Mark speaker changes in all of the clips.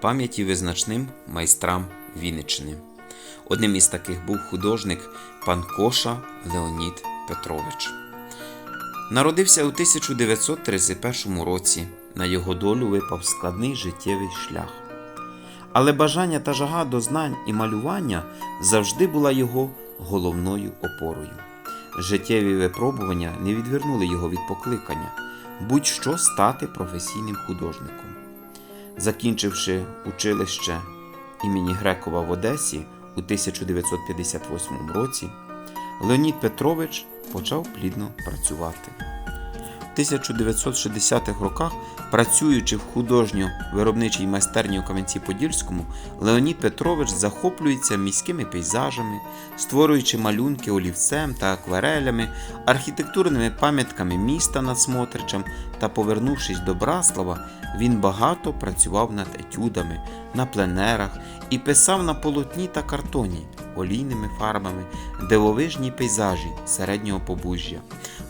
Speaker 1: Пам'яті визначним майстрам Вінниччини. Одним із таких був художник пан Коша Леонід Петрович. Народився у 1931 році. На його долю випав складний життєвий шлях. Але бажання та жага до знань і малювання завжди була його головною опорою. Життєві випробування не відвернули його від покликання будь-що стати професійним художником. Закінчивши училище імені Грекова в Одесі у 1958 році, Леонід Петрович почав плідно працювати. В 1960-х роках, працюючи в художньо-виробничій майстерні у Кам'янці-Подільському, Леонід Петрович захоплюється міськими пейзажами, створюючи малюнки олівцем та акварелями, архітектурними пам'ятками міста над Смотричем. Та повернувшись до Браслава, він багато працював над етюдами, на пленерах і писав на полотні та картоні олійними фарбами дивовижні пейзажі середнього побужжя.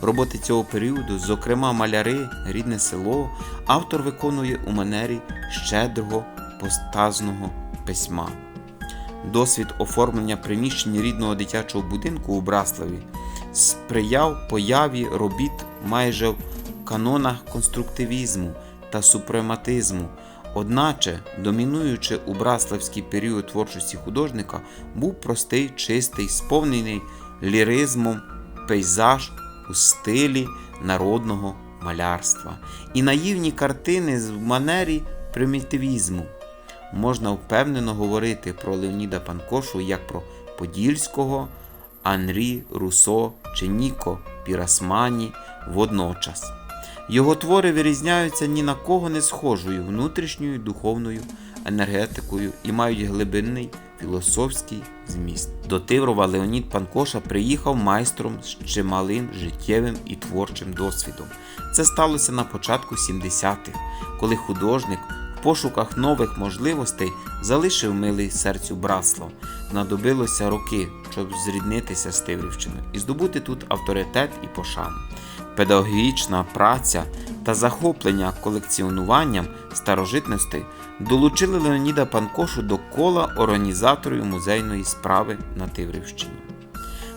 Speaker 1: Роботи цього періоду, зокрема маляри, рідне село, автор виконує у манері щедрого постазного письма. Досвід оформлення приміщень рідного дитячого будинку у Браславі сприяв появі робіт майже в канонах конструктивізму та супрематизму. Одначе, домінуючи у браславський період творчості художника, був простий, чистий, сповнений ліризмом пейзаж у стилі народного малярства і наївні картини в манері примітивізму. Можна впевнено говорити про Леоніда Панкошу як про Подільського, Анрі Русо чи Ніко Пірасмані водночас. Його твори вирізняються ні на кого не схожою внутрішньою духовною енергетикою і мають глибинний філософський зміст. До Тиврова Леонід Панкоша приїхав майстром з чималим життєвим і творчим досвідом. Це сталося на початку 70-х, коли художник в пошуках нових можливостей залишив милий серцю Браслав. Знадобилося роки, щоб зріднитися з Тиврівщиною і здобути тут авторитет і пошану. Педагогічна праця та захоплення колекціонуванням старожитностей долучили Леоніда Панкошу до кола організаторів музейної справи на Тиврівщині.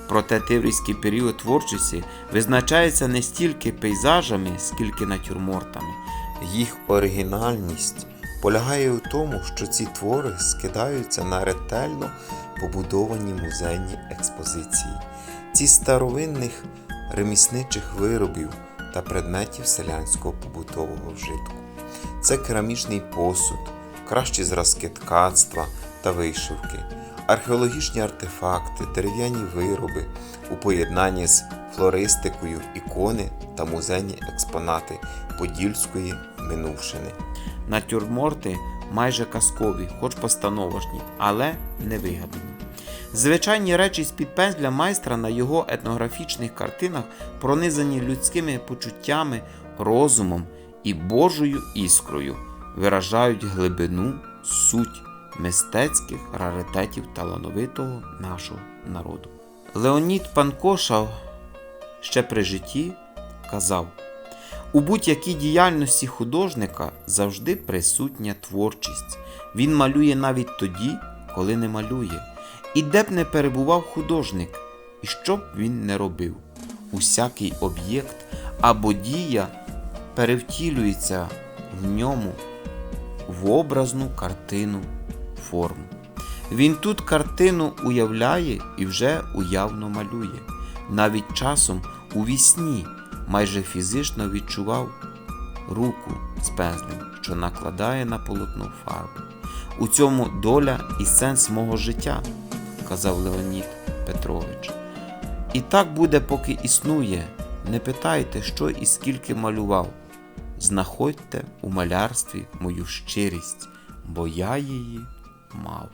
Speaker 1: Проте тиврівський період творчості визначається не стільки пейзажами, скільки натюрмортами.
Speaker 2: Їх оригінальність полягає у тому, що ці твори скидаються на ретельно побудовані музейні експозиції. Ці старовинних ремісничих виробів та предметів селянського побутового вжитку. Це керамічний посуд, кращі зразки ткацтва та вишивки, археологічні артефакти, дерев'яні вироби у поєднанні з флористикою, ікони та музейні експонати подільської минувшини.
Speaker 1: Натюрморти майже казкові, хоч постановочні, але не вигадані. Звичайні речі з-під пензля майстра на його етнографічних картинах пронизані людськими почуттями, розумом і Божою іскрою, виражають глибину, суть мистецьких раритетів талановитого нашого народу. Леонід Панкоша ще при житті казав: у будь-якій діяльності художника завжди присутня творчість. Він малює навіть тоді, коли не малює. І де б не перебував художник, і що б він не робив, усякий об'єкт або дія перевтілюється в ньому в образну картину форму. Він тут картину уявляє і вже уявно малює. Навіть часом у вісні майже фізично відчував руку з пензлем, що накладає на полотно фарбу. У цьому доля і сенс мого життя, казав Леонід Петрович. І так буде, поки існує. Не питайте, що і скільки малював. Знаходьте у малярстві мою щирість, бо я її мав.